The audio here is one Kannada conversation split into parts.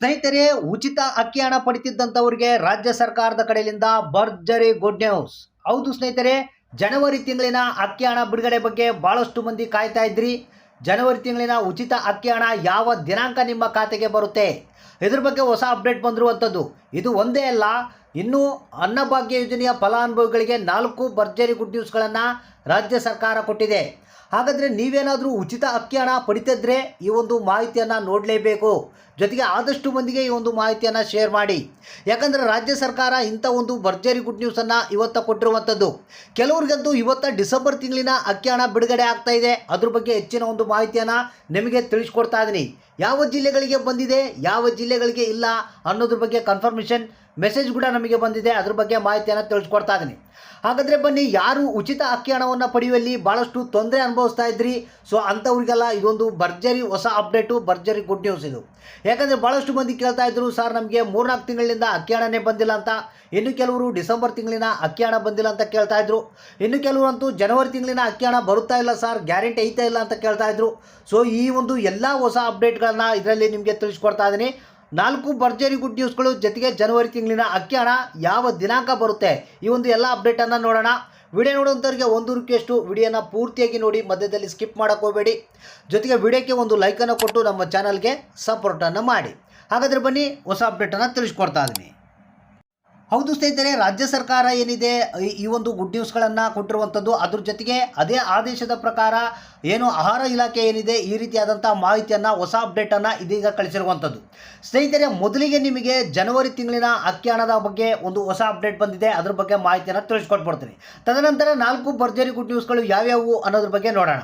ಸ್ನೇಹಿತರೆ, ಉಚಿತ ಅಕ್ಕಿ ಹಣ ಪಡಿತಿದ್ದಂಥವ್ರಿಗೆ ರಾಜ್ಯ ಸರ್ಕಾರದ ಕಡೆಯಿಂದ ಭರ್ಜರಿ ಗುಡ್ ನ್ಯೂಸ್ ಹೌದು ಸ್ನೇಹಿತರೆ, ಜನವರಿ ತಿಂಗಳಿನ ಅಕ್ಕಿ ಹಣ ಬಿಡುಗಡೆ ಬಗ್ಗೆ ಭಾಳಷ್ಟು ಮಂದಿ ಕಾಯ್ತಾ ಇದ್ರಿ. ಜನವರಿ ತಿಂಗಳಿನ ಉಚಿತ ಅಕ್ಕಿ ಹಣ ಯಾವ ದಿನಾಂಕ ನಿಮ್ಮ ಖಾತೆಗೆ ಬರುತ್ತೆ? ಇದ್ರ ಬಗ್ಗೆ ಹೊಸ ಅಪ್ಡೇಟ್ ಬಂದಿರುವಂಥದ್ದು. ಇದು ಒಂದೇ ಅಲ್ಲ, ಇನ್ನು ಅನ್ನಭಾಗ್ಯ ಯೋಜನೆಯ ಫಲಾನುಭವಿಗಳಿಗೆ ನಾಲ್ಕು ಭರ್ಜರಿ ಗುಡ್ ನ್ಯೂಸ್ಗಳನ್ನು ರಾಜ್ಯ ಸರ್ಕಾರ ಕೊಟ್ಟಿದೆ. ಹಾಗಾದರೆ ನೀವೇನಾದರೂ ಉಚಿತ ಅಕ್ಕಿ ಹಣ ಪಡಿತಿದ್ರೆ ಈ ಒಂದು ಮಾಹಿತಿಯನ್ನು ನೋಡಲೇಬೇಕು. ಜೊತೆಗೆ ಆದಷ್ಟು ಮಂದಿಗೆ ಈ ಒಂದು ಮಾಹಿತಿಯನ್ನು ಶೇರ್ ಮಾಡಿ. ಯಾಕಂದರೆ ರಾಜ್ಯ ಸರ್ಕಾರ ಇಂಥ ಒಂದು ಭರ್ಜರಿ ಗುಡ್ ನ್ಯೂಸನ್ನು ಇವತ್ತು ಕೊಟ್ಟಿರುವಂಥದ್ದು. ಕೆಲವರಿಗಂತೂ ಇವತ್ತು ಡಿಸೆಂಬರ್ ತಿಂಗಳಿನ ಅಕ್ಕಿ ಹಣ ಬಿಡುಗಡೆ ಆಗ್ತಾ ಇದೆ. ಅದ್ರ ಬಗ್ಗೆ ಹೆಚ್ಚಿನ ಒಂದು ಮಾಹಿತಿಯನ್ನು ನಿಮಗೆ ತಿಳಿಸ್ಕೊಡ್ತಾ ಇದ್ದೀನಿ ಯಾವ ಜಿಲ್ಲೆಗಳಿಗೆ ಬಂದಿದೆ, ಯಾವ ಜಿಲ್ಲೆಗಳಿಗೆ ಇಲ್ಲ ಅನ್ನೋದ್ರ ಬಗ್ಗೆ ಕನ್ಫರ್ಮೇಷನ್ ಮೆಸೇಜ್ ಕೂಡ ನಮಗೆ ಬಂದಿದೆ. ಅದ್ರ ಬಗ್ಗೆ ಮಾಹಿತಿಯನ್ನು ತಿಳಿಸ್ಕೊಡ್ತಾ ಇದ್ದೀನಿ ಹಾಗಾದರೆ ಬನ್ನಿ, ಯಾರು ಉಚಿತ ಅಕ್ಕಿ ಹಣವನ್ನು ಪಡೆಯುವಲ್ಲಿ ಭಾಳಷ್ಟು ತೊಂದರೆ ಅನುಭವಿಸ್ತಾ ಇದ್ರಿ? ಸೊ ಅಂಥವ್ರಿಗೆಲ್ಲ ಇದೊಂದು ಭರ್ಜರಿ ಹೊಸ ಅಪ್ಡೇಟು ಭರ್ಜರಿ ಗುಡ್ ನ್ಯೂಸ್ ಇದು. ಯಾಕಂದರೆ ಭಾಳಷ್ಟು ಮಂದಿ ಕೇಳ್ತಾ ಇದ್ರು, ಸರ್, ನಮಗೆ ಮೂರ್ನಾಲ್ಕು ತಿಂಗಳಿಂದ ಅಕ್ಕಿ ಹಣನೇ ಬಂದಿಲ್ಲ ಅಂತ. ಇನ್ನು ಕೆಲವರು ಡಿಸೆಂಬರ್ ತಿಂಗಳಿನ ಅಕ್ಕಿ ಹಣ ಬಂದಿಲ್ಲ ಅಂತ ಕೇಳ್ತಾ ಇದ್ರು. ಇನ್ನು ಕೆಲವರಂತೂ ಜನವರಿ ತಿಂಗಳಿನ ಅಕ್ಕಿ ಹಣ ಬರುತ್ತಾ ಇಲ್ಲ, ಸರ್. ಗ್ಯಾರಂಟಿ ಐತಾ ಇಲ್ಲ ಅಂತ ಕೇಳ್ತಾ ಇದ್ರು. ಸೊ ಈ ಒಂದು ಎಲ್ಲ ಹೊಸ ಅಪ್ಡೇಟ್ಗಳನ್ನ ಇದರಲ್ಲಿ ನಿಮಗೆ ತಿಳಿಸ್ಕೊಡ್ತಾ ಇದ್ದೀನಿ. ನಾಲ್ಕು ಭರ್ಜರಿ ಗುಡ್ ನ್ಯೂಸ್ಗಳು ಜೊತೆಗೆ ಜನವರಿ ತಿಂಗಳಿನ ಅಕ್ಕಿ ಹಣ ಯಾವ ದಿನಾಂಕ ಬರುತ್ತೆ? ಈ ಒಂದು ಎಲ್ಲ ಅಪ್ಡೇಟನ್ನು ನೋಡೋಣ. ವಿಡಿಯೋ ನೋಡುವಂಥವ್ರಿಗೆ ಒಂದು ರೂಪಾಯಿಯಷ್ಟು ವಿಡಿಯೋನ ಪೂರ್ತಿಯಾಗಿ ನೋಡಿ, ಮಧ್ಯದಲ್ಲಿ ಸ್ಕಿಪ್ ಮಾಡೋಕ್ಕೋಗಬೇಡಿ ಜೊತೆಗೆ ವಿಡಿಯೋಕ್ಕೆ ಒಂದು ಲೈಕನ್ನು ಕೊಟ್ಟು ನಮ್ಮ ಚಾನಲ್ಗೆ ಸಪೋರ್ಟನ್ನು ಮಾಡಿ. ಹಾಗಾದರೆ ಬನ್ನಿ, ಹೊಸ ಅಪ್ಡೇಟನ್ನು ತಿಳಿಸ್ಕೊಡ್ತಾ ಇದ್ದೀನಿ ಹೌದು ಸ್ನೇಹಿತರೆ, ರಾಜ್ಯ ಸರ್ಕಾರ ಏನಿದೆ, ಈ- ಒಂದು ಗುಡ್ ನ್ಯೂಸ್ಗಳನ್ನು ಕೊಟ್ಟಿರುವಂಥದ್ದು ಅದ್ರ ಜೊತೆಗೆ ಅದೇ ಆದೇಶದ ಪ್ರಕಾರ ಏನು ಆಹಾರ ಇಲಾಖೆ ಏನಿದೆ, ಈ ರೀತಿಯಾದಂಥ ಮಾಹಿತಿಯನ್ನು, ಹೊಸ ಅಪ್ಡೇಟನ್ನು ಇದೀಗ ಕಳಿಸಿರುವಂಥದ್ದು ಸ್ನೇಹಿತರೆ, ಮೊದಲಿಗೆ ನಿಮಗೆ ಜನವರಿ ತಿಂಗಳಿನ ಅಕ್ಕಿ ಬಗ್ಗೆ ಒಂದು ಹೊಸ ಅಪ್ಡೇಟ್ ಬಂದಿದೆ, ಅದ್ರ ಬಗ್ಗೆ ಮಾಹಿತಿಯನ್ನು ತಿಳಿಸ್ಕೊಟ್ಬಿಡ್ತೀನಿ ತದನಂತರ ನಾಲ್ಕು ಭರ್ಜರಿ ಗುಡ್ ನ್ಯೂಸ್ಗಳು ಯಾವ್ಯಾವು ಅನ್ನೋದ್ರ ಬಗ್ಗೆ ನೋಡೋಣ.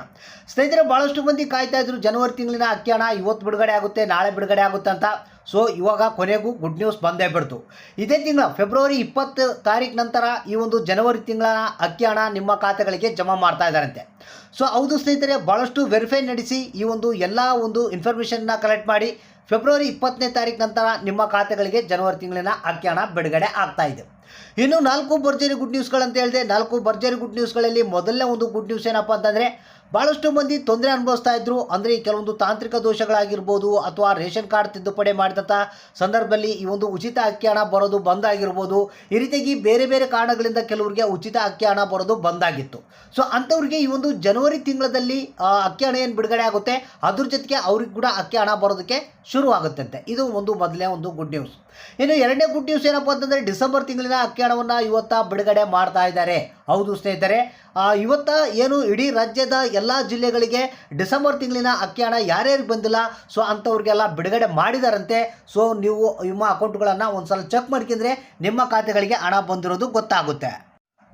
ಸ್ನೇಹಿತರೆ ಭಾಳಷ್ಟು ಮಂದಿ ಕಾಯ್ತಾ ಇದ್ರು, ಜನವರಿ ತಿಂಗಳಿನ ಅಕ್ಕಿ ಇವತ್ತು ಬಿಡುಗಡೆ ಆಗುತ್ತೆ, ನಾಳೆ ಬಿಡುಗಡೆ ಆಗುತ್ತೆ ಅಂತ. ಸೊ ಇವಾಗ ಕೊನೆಗೂ ಗುಡ್ ನ್ಯೂಸ್ ಬಂದೇ ಬಿಡ್ತು. ಇದೇ ತಿಂಗಳ ಫೆಬ್ರವರಿ ಇಪ್ಪತ್ತು ತಾರೀಕು ನಂತರ ಈ ಒಂದು ಜನವರಿ ತಿಂಗಳ ಅಕ್ಕಿ ಹಣ ನಿಮ್ಮ ಖಾತೆಗಳಿಗೆ ಜಮಾ ಮಾಡ್ತಾ ಇದ್ದಾರಂತೆ. ಸೊ ಹೌದು ಸ್ನೇಹಿತರೆ ಭಾಳಷ್ಟು ವೆರಿಫೈ ನಡೆಸಿ ಈ ಒಂದು ಎಲ್ಲ ಒಂದು ಇನ್ಫಾರ್ಮೇಷನ್ನ ಕಲೆಕ್ಟ್ ಮಾಡಿ ಫೆಬ್ರವರಿ ಇಪ್ಪತ್ತನೇ ತಾರೀಕು ನಂತರ ನಿಮ್ಮ ಖಾತೆಗಳಿಗೆ ಜನವರಿ ತಿಂಗಳಿನ ಅಕ್ಕಿ ಹಣ ಬಿಡುಗಡೆ ಆಗ್ತಾ ಇದೆ. ಇನ್ನು ನಾಲ್ಕು ಭರ್ಜರಿ ಗುಡ್ ನ್ಯೂಸ್ಗಳಂತ ಹೇಳಿದೆ, ನಾಲ್ಕು ಭರ್ಜರಿ ಗುಡ್ ನ್ಯೂಸ್ಗಳಲ್ಲಿ ಮೊದಲನೇ ಒಂದು ಗುಡ್ ನ್ಯೂಸ್ ಏನಪ್ಪ ಅಂತಂದರೆ ಭಾಳಷ್ಟು ಮಂದಿ ತೊಂದರೆ ಅನುಭವಿಸ್ತಾ ಇದ್ರು. ಅಂದರೆ ಕೆಲವೊಂದು ತಾಂತ್ರಿಕ ದೋಷಗಳಾಗಿರ್ಬೋದು ಅಥವಾ ರೇಷನ್ ಕಾರ್ಡ್ ತಿದ್ದುಪಡಿ ಮಾಡಿದಂಥ ಸಂದರ್ಭದಲ್ಲಿ ಈ ಒಂದು ಉಚಿತ ಅಕ್ಕಿ ಹಣ ಬರೋದು ಬಂದಾಗಿರ್ಬೋದು. ಈ ರೀತಿಯಾಗಿ ಬೇರೆ ಬೇರೆ ಕಾರಣಗಳಿಂದ ಕೆಲವರಿಗೆ ಉಚಿತ ಅಕ್ಕಿ ಹಣ ಬರೋದು ಬಂದಾಗಿತ್ತು. ಸೊ ಅಂಥವ್ರಿಗೆ ಈ ಒಂದು ಜನವರಿ ತಿಂಗಳಲ್ಲಿ ಅಕ್ಕಿ ಹಣ ಏನು ಬಿಡುಗಡೆ ಆಗುತ್ತೆ? ಅದ್ರ ಜೊತೆಗೆ ಅವ್ರಿಗೆ ಕೂಡ ಅಕ್ಕಿ ಹಣ ಬರೋದಕ್ಕೆ ಶುರು ಆಗುತ್ತಂತೆ ಇದು ಒಂದು ಮೊದಲನೇ ಒಂದು ಗುಡ್ ನ್ಯೂಸ್ ಇನ್ನು ಎರಡನೇ ಗುಡ್ ನ್ಯೂಸ್ ಏನಪ್ಪ ಅಂತಂದರೆ, ಡಿಸೆಂಬರ್ ತಿಂಗಳಿನ ಅಕ್ಕಿ ಹಣವನ್ನು ಇವತ್ತ ಬಿಡುಗಡೆ ಮಾಡ್ತಾ ಇದ್ದಾರೆ. ಹೌದು ಸ್ನೇಹಿತರೆ ಇವತ್ತ ಏನು ಇಡೀ ರಾಜ್ಯದ ಎಲ್ಲ ಜಿಲ್ಲೆಗಳಿಗೆ ಡಿಸೆಂಬರ್ ತಿಂಗಳಿನ ಅಕ್ಕಿ ಹಣ ಯಾರ್ಯಾರಿಗೆ ಬಂದಿಲ್ಲ, ಸೊ ಅಂಥವ್ರಿಗೆಲ್ಲ ಬಿಡುಗಡೆ ಮಾಡಿದಾರಂತೆ. ಸೊ ನೀವು ನಿಮ್ಮ ಅಕೌಂಟ್ಗಳನ್ನು ಒಂದ್ಸಲ ಚೆಕ್ ಮಾಡ್ಕೊಂಡ್ರೆ ನಿಮ್ಮ ಖಾತೆಗಳಿಗೆ ಹಣ ಬಂದಿರೋದು ಗೊತ್ತಾಗುತ್ತೆ.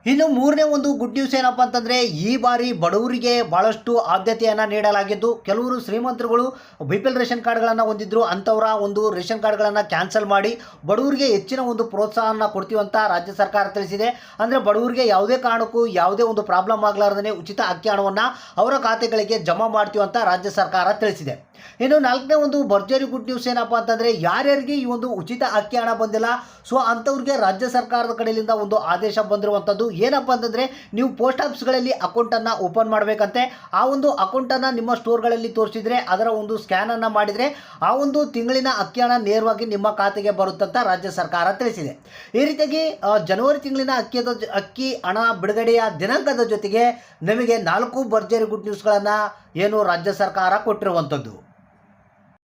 ಇನ್ನು ಮೂರನೇ ಒಂದು ಗುಡ್ ನ್ಯೂಸ್ ಏನಪ್ಪ ಅಂತಂದರೆ, ಈ ಬಾರಿ ಬಡವರಿಗೆ ಭಾಳಷ್ಟು ಆದ್ಯತೆಯನ್ನು ನೀಡಲಾಗಿದ್ದು, ಕೆಲವರು ಶ್ರೀಮಂತರುಗಳು ಬಿ ಪಿ ಎಲ್ ರೇಷನ್ ಕಾರ್ಡ್ಗಳನ್ನು ಹೊಂದಿದ್ರು, ಅಂಥವರ ಒಂದು ರೇಷನ್ ಕಾರ್ಡ್ಗಳನ್ನು ಕ್ಯಾನ್ಸಲ್ ಮಾಡಿ ಬಡವರಿಗೆ ಹೆಚ್ಚಿನ ಒಂದು ಪ್ರೋತ್ಸಾಹನ ಕೊಡ್ತೀವಿ ಅಂತ ರಾಜ್ಯ ಸರ್ಕಾರ ತಿಳಿಸಿದೆ. ಅಂದರೆ ಬಡವರಿಗೆ ಯಾವುದೇ ಕಾರಣಕ್ಕೂ ಯಾವುದೇ ಒಂದು ಪ್ರಾಬ್ಲಮ್ ಆಗಲಾರ್ದೇ ಉಚಿತ ಅಕ್ಕಿ ಹಣವನ್ನು ಅವರ ಖಾತೆಗಳಿಗೆ ಜಮಾ ಮಾಡ್ತೀವಿ ಅಂತ ರಾಜ್ಯ ಸರ್ಕಾರ ತಿಳಿಸಿದೆ. ಇನ್ನು ನಾಲ್ಕನೇ ಒಂದು ಭರ್ಜರಿ ಗುಡ್ ನ್ಯೂಸ್ ಏನಪ್ಪ ಅಂತಂದರೆ, ಯಾರ್ಯಾರಿಗೆ ಈ ಒಂದು ಉಚಿತ ಅಕ್ಕಿ ಹಣ ಬಂದಿಲ್ಲ, ಸೊ ಅಂಥವ್ರಿಗೆ ರಾಜ್ಯ ಸರ್ಕಾರದ ಕಡೆಯಿಂದ ಒಂದು ಆದೇಶ ಬಂದಿರುವಂಥದ್ದು ಏನಪ್ಪ ಅಂತಂದರೆ ನೀವು ಪೋಸ್ಟ್ ಆಫೀಸ್ಗಳಲ್ಲಿ ಅಕೌಂಟನ್ನು ಓಪನ್ ಮಾಡಬೇಕಂತೆ. ಆ ಒಂದು ಅಕೌಂಟನ್ನು ನಿಮ್ಮ ಸ್ಟೋರ್ಗಳಲ್ಲಿ ತೋರಿಸಿದರೆ ಅದರ ಒಂದು ಸ್ಕ್ಯಾನನ್ನು ಮಾಡಿದರೆ ಆ ಒಂದು ತಿಂಗಳಿನ ಅಕ್ಕಿ ಹಣ ನೇರವಾಗಿ ನಿಮ್ಮ ಖಾತೆಗೆ ಬರುತ್ತಂತ ರಾಜ್ಯ ಸರ್ಕಾರ ತಿಳಿಸಿದೆ. ಈ ರೀತಿಯಾಗಿ ಜನವರಿ ತಿಂಗಳಿನ ಅಕ್ಕಿಯದ ಅಕ್ಕಿ, ಹಣ, ಬಿಡುಗಡೆಯ ದಿನಾಂಕದ ಜೊತೆಗೆ ನಮಗೆ ನಾಲ್ಕು ಭರ್ಜರಿ ಗುಡ್ ನ್ಯೂಸ್ಗಳನ್ನು ಏನು ರಾಜ್ಯ ಸರ್ಕಾರ ಕೊಟ್ಟಿರುವಂಥದ್ದು.